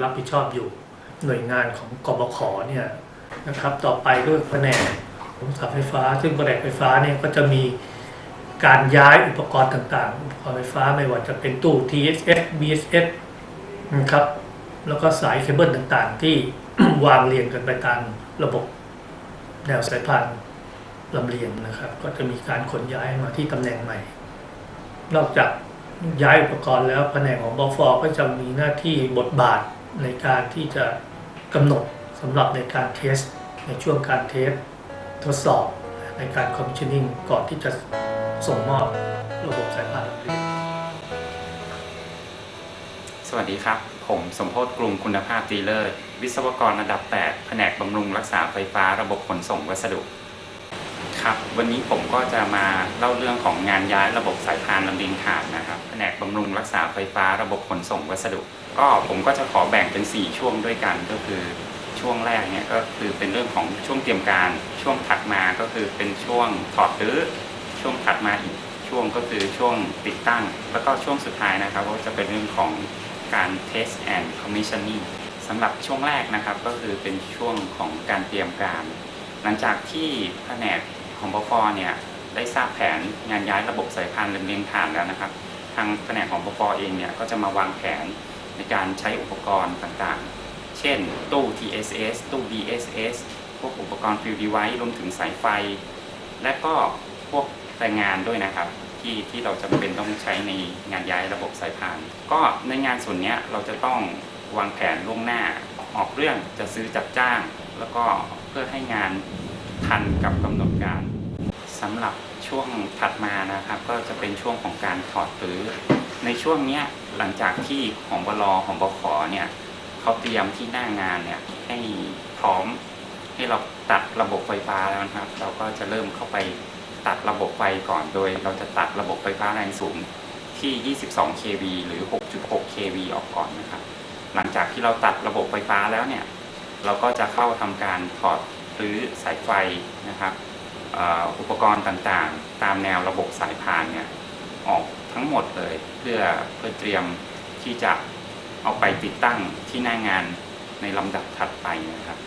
่รับผิดชอบอยู่หน่วยงานของกบขเนี่ยนะครับต่อไปก็แผนกของสายไฟฟ้า ซึ่งแผนกไฟฟ้าเนี่ยก็จะมีการย้ายอุปกรณ์ต่างๆอุปกรณ์ไฟฟ้าไม่ว่าจะเป็นตู้ TSS BSS นะครับแล้วก็สายเคเบิลต่างๆ ที่วางเรียงกันไปตามระบบแนวสายพานลำเลียงนะครับ ก็จะมีการขนย้ายมาที่ตำแหน่งใหม่ นอกจากย้ายอุปกรณ์แล้วแผนกของบอฟอก็จะมีหน้าที่บทบาท ในการที่จะกำหนดสำหรับในการเทส ในช่วงการเทสทดสอบในการคอมมิชชั่นนิ่งก่อนที่จะส่งมอบระบบสายพานลำเลียงสวัสดีครับ ผมสมโพศกรุงคุณภาพดีเลิศวิศวกรระดับ 8 แผนกบำรุงรักษาไฟฟ้าระบบขนส่งวัสดุ ครับ วันนี้ผมก็จะมาเล่าเรื่องของงานย้ายระบบสายพานลำเลียงถ่านนะครับ แผนกบำรุงรักษาไฟฟ้าระบบขนส่งวัสดุก็ผมก็จะขอแบ่งเป็น 4 ช่วงด้วยกันก็คือช่วงแรกเนี่ยก็คือเป็นเรื่องของช่วงเตรียมการ ช่วงถัดมาก็คือเป็นช่วงถอดรื้อช่วงถัดมาอีกช่วงก็คือช่วงติดตั้ง แล้วก็ช่วงสุดท้ายนะครับก็จะเป็นเรื่องของการ test and commissioning สำหรับช่วงแรกนะครับก็คือเป็นช่วงของการเตรียมการ หลังจากที่แผนกของบฟเนี่ยได้ทราบแผนงานย้ายระบบสายพานเลียงถ่านแล้วนะครับ ทางแผนกของบฟเองเนี่ยก็จะมาวางแผน ในการใช้อุปกรณ์ต่างๆ เช่น ตู้ TSS ตู้ BSS พวกอุปกรณ์ Field Device รวมถึงสายไฟ และก็พวกแรงงานด้วยนะครับ ที่ที่เราจำเป็นต้องใช้ในงานย้ายระบบสายพาน ก็ในงานส่วนนี้เราจะต้องวางแผนล่วงหน้าออกเรื่องจะซื้อจัดจ้าง แล้วก็เพื่อให้งานทันกับกำหนดการสำหรับช่วงถัดมานะครับ ก็จะเป็นช่วงของการถอดรื้อ ในช่วงเนี้ยหลังจากที่ของบลของบขเนี่ยเขาเตรียมที่หน้างานเนี่ยให้พร้อมให้เราตัดระบบไฟฟ้าแล้วนะครับ เราก็จะเริ่มเข้าไปตัดระบบไฟก่อนโดย เราจะตัดระบบไฟฟ้าแรงสูงที่ 22 kV หรือ 6.6 kV ออกก่อนนะครับ หลังจากที่เราตัดระบบไฟฟ้าแล้วเนี่ย เราก็จะเข้าทำการถอดหรือสายไฟนะครับ อุปกรณ์ต่างๆ ตามแนวระบบสายพานเนี่ยออก ทั้งหมดเลย เพื่อเพื่อเตรียมที่จะเอาไปติดตั้งที่หน้างานในลำดับถัดไปนะครับ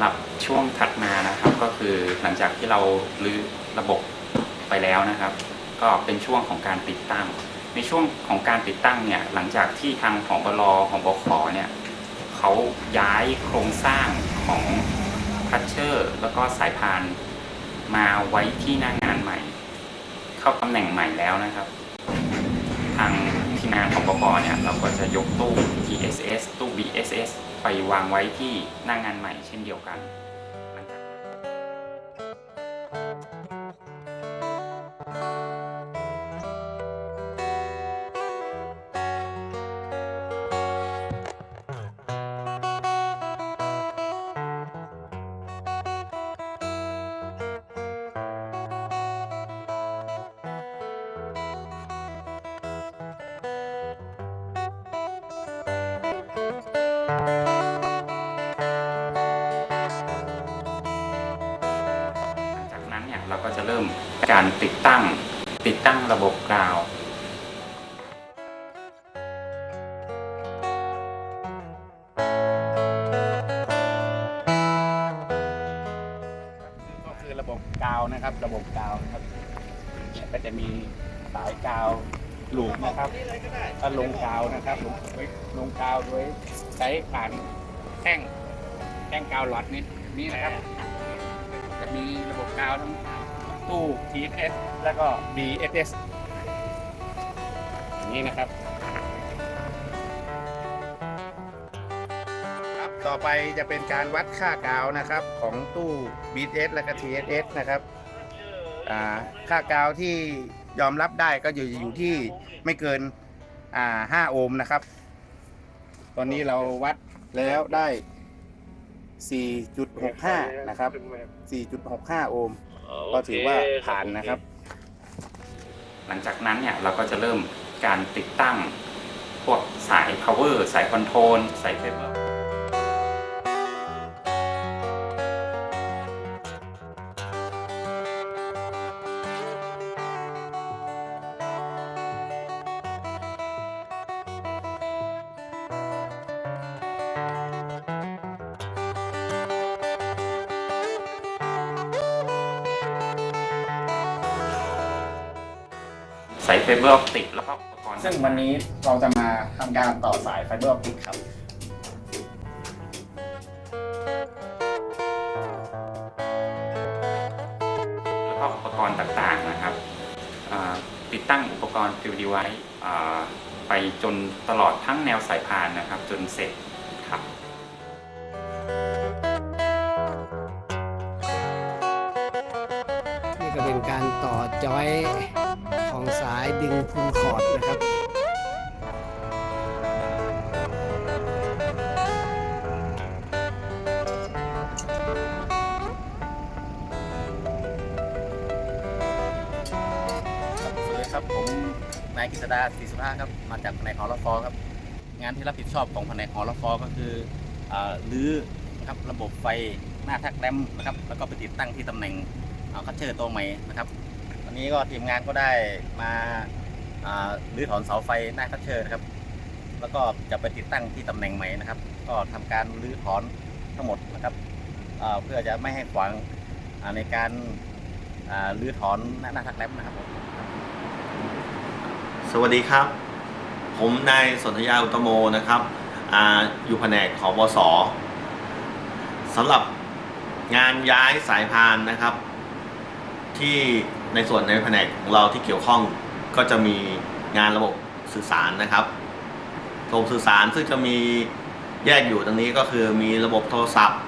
หรับช่วงถัดมานะครับก็คือหลังจากที่เรารื้อระบบไปแล้วนะครับ ก็เป็นช่วงของการติดตั้ง ในช่วงของการติดตั้งเนี่ยหลังจากที่ทางของบลของบขเนี่ยเขาย้ายโครงสร้างของพัชเชอร์ แล้วก็สายพานมาไว้ที่หน้างานใหม่ เข้าตำแหน่งใหม่แล้วนะครับ ทางทีมงานของบกเนี่ยเราก็จะยกตู้ TSS ตู้ BSS ไปวางไว้ที่หน้างานใหม่เช่นเดียวกัน เริ่มการติดตั้ง ติดตั้งระบบกราวก็คือระบบกาวนะครับ ระบบกาวนะครับเนี่ยก็จะมีสายกาวหลูกนะครับถ้าลงกาวนะครับลงลงกาวโดยใช้ผ่านแท่งแท่งกาวหลอดนี้นี่นะครับ จะมีระบบกาวทั้ง ตู้ TSS แล้วก็ BSS อย่างนี้นะครับ ครับต่อไปจะเป็นการวัดค่ากาวนะครับของตู้ BTS และก็ TSS นะครับค่ากาวที่ยอมรับได้ก็อยู่อยู่ที่ไม่เกินอ่า5โอห์มนะครับ ตอนนี้เราวัดแล้วได้ 4.65 นะครับ 4.65 โอห์ม ก็ถือว่าผ่านนะครับ หลังจากนั้นเนี่ยเราก็จะเริ่มการติดตั้งพวกสาย power สายคอนโทรลสายไฟเบอร์ายไฟเบอร์ออปติกแล้วก็อุปกรณ์ซึ่งวันนี้เราจะมาทำการต่อสายไฟเบอร์ออปติกครับ แล้วก็อุปกรณ์ต่างๆนะครับอ่าติดตั้งอุปกรณ์ฟิวดีไว้ไปจนตลอดทั้งแนวสายพานนะครับ จนเสร็จครับนี่ก็เป็นการต่อจอยของสาย ดึงพุนคอร์ดนะครับครับสวัสดีครับผมนายกฤษดาศรีสุภาครับมาจากแผนกหอรฟอครับ งานที่รับผิดชอบของแผนกหอรฟอก็คืออ่ารื้อนะครับระบบไฟหน้าทักแรมนะครับแล้วก็ไปติดตั้งที่ตำแหน่งเอาคัตเชอร์ตัวใหม่นะครับ วันนี้ก็ทีมงานก็ได้มารื้อถอนเสาไฟหน้าคัตเชอร์นะครับ แล้วก็จะไปติดตั้งที่ตำแหน่งใหม่นะครับ ก็ทำการรื้อถอนทั้งหมดนะครับเพื่อจะไม่ให้ขวางในการรื้อถอนหน้าทักแรมนะครับ สวัสดีครับ ผมนายสนธยาอุตโมนะครับออยู่แผนกของบสสำหรับงานย้ายสายพานนะครับ ที่ ในส่วนในแผนกของเราที่เกี่ยวข้องก็จะมีงานระบบสื่อสารนะครับระบบสื่อสารซึ่งจะมีแยกอยู่ตรงนี้ก็คือมีระบบโทรศัพท์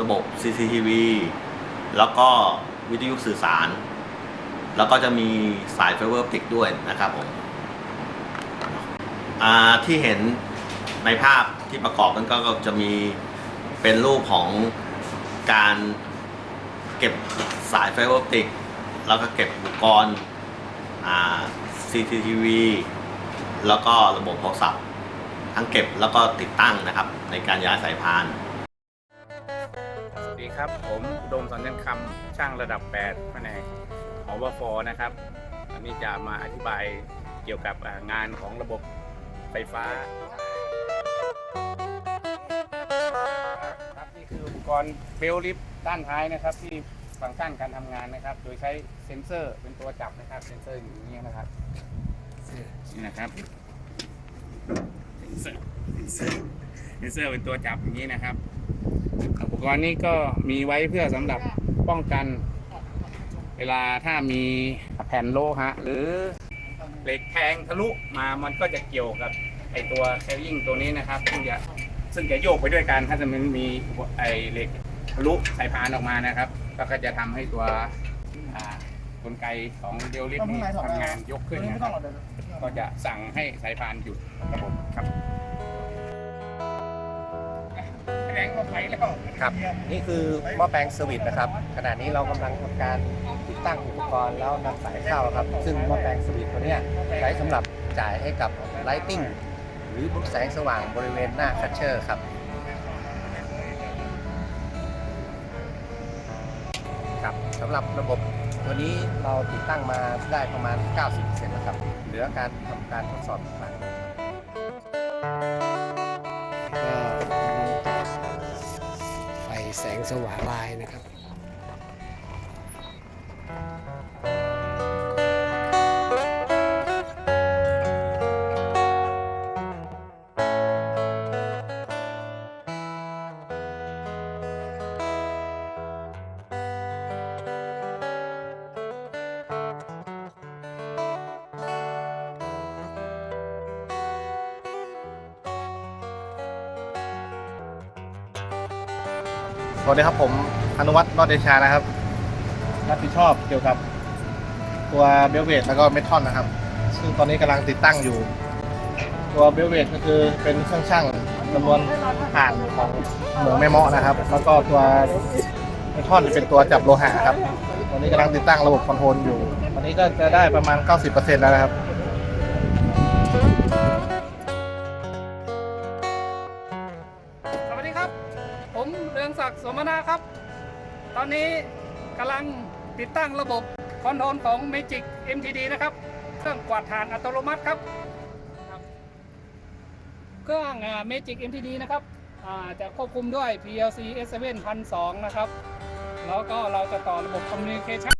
ระบบ CCTV แล้วก็วิทยุสื่อสาร แล้วก็จะมีสายไฟเบอร์ออปติกด้วยนะครับผมที่เห็นในภาพที่ประกอบมันก็ก็จะมีเป็นรูปของการเก็บสายไฟเบอร์ออปติก แล้วก็เก็บอุปกรณ์ CCTV แล้วก็ระบบโทรศัพท์ ทั้งเก็บแล้วก็ติดตั้งนะครับ ในการย้ายสายพาน สวัสดีครับผมอุดมสันยันคำช่างระดับ 8 แผนกหอวฟนะครับอันนี้จะมาอธิบายเกี่ยวกับงานของระบบไฟฟ้าครับนี่คืออุปกรณ์เบลลิฟด้านท้ายนะครับที่ ฟังก์ชันการทำงานนะครับ โดยใช้เซ็นเซอร์เป็นตัวจับนะครับ เซ็นเซอร์อย่างนี้นะครับนี่นะครับเซ็นเซอร์เซ็นเซอร์เซ็นเซอร์เป็นตัวจับอย่างนี้นะครับ อุปกรณ์นี้ก็มีไว้เพื่อสำหรับป้องกัน เวลาถ้ามีแผ่นโลหะหรือเหล็กแทงทะลุมามันก็จะเกี่ยวกับไอตัวแคริ่งตัวนี้นะครับซึ่งจะซึ่งจะโยกไปด้วยกันถ้าจะมันมีไอเหล็กทะลุสายพานออกมานะครับ ก็จะทำให้ตัวอ่ากลไกของเดลลิฟนี้ทำงานยกขึ้นนะครับก็จะสั่งให้สายพานหยุดระบบครับ แรงก็ไปแล้วครับ นี่คือหม้อแปลงเซอร์วิสนะครับขณะนี้เรากำลังทำการติดตั้งอุปกรณ์แล้วนำสายเข้าครับ ซึ่งหม้อแปลงเซอร์วิสตัวเนี้ยใช้สำหรับจ่ายให้กับไลติ้งหรือแสงสว่างบริเวณหน้าคัชเชอร์ครับ สำหรับระบบตัวนี้เราติดตั้งมาได้ประมาณ 90%แล้วครับ เหลือการทำการทดสอบต่างๆก็ไฟแสงสว่างลายนะครับ วัสดีครับผมอนุวัฒน์รอดเดชานะครับ รับผิดชอบเกี่ยวกับตัวเบลเวทแล้วก็เมทัลนะครับ ซึ่งตอนนี้กำลังติดตั้งอยู่ ตัวเบลเวทก็คือเป็นเครื่องช่างจำนวนผ่านของเหมืองแม่เมาะนะครับ แล้วก็ตัวเมทัลจะเป็นตัวจับโลหะครับ ตอนนี้กำลังติดตั้งระบบคอนโทรลอยู่ตอนนี้ก็จะได้ประมาณ 90%แล้วนะครับสวัสดีครับ ผมเรืองศักดิ์สมนาครับ ตอนนี้กำลังติดตั้งระบบคอนโทรลของ Magic MTD นะครับ เครื่องกวาดฐานอัตโนมัติครับ เครื่องอ่า Magic MTD นะครับจะควบคุมด้วย PLC S7 1,200นะครับ แล้วก็เราจะต่อระบบคอมมิวนิเคชัน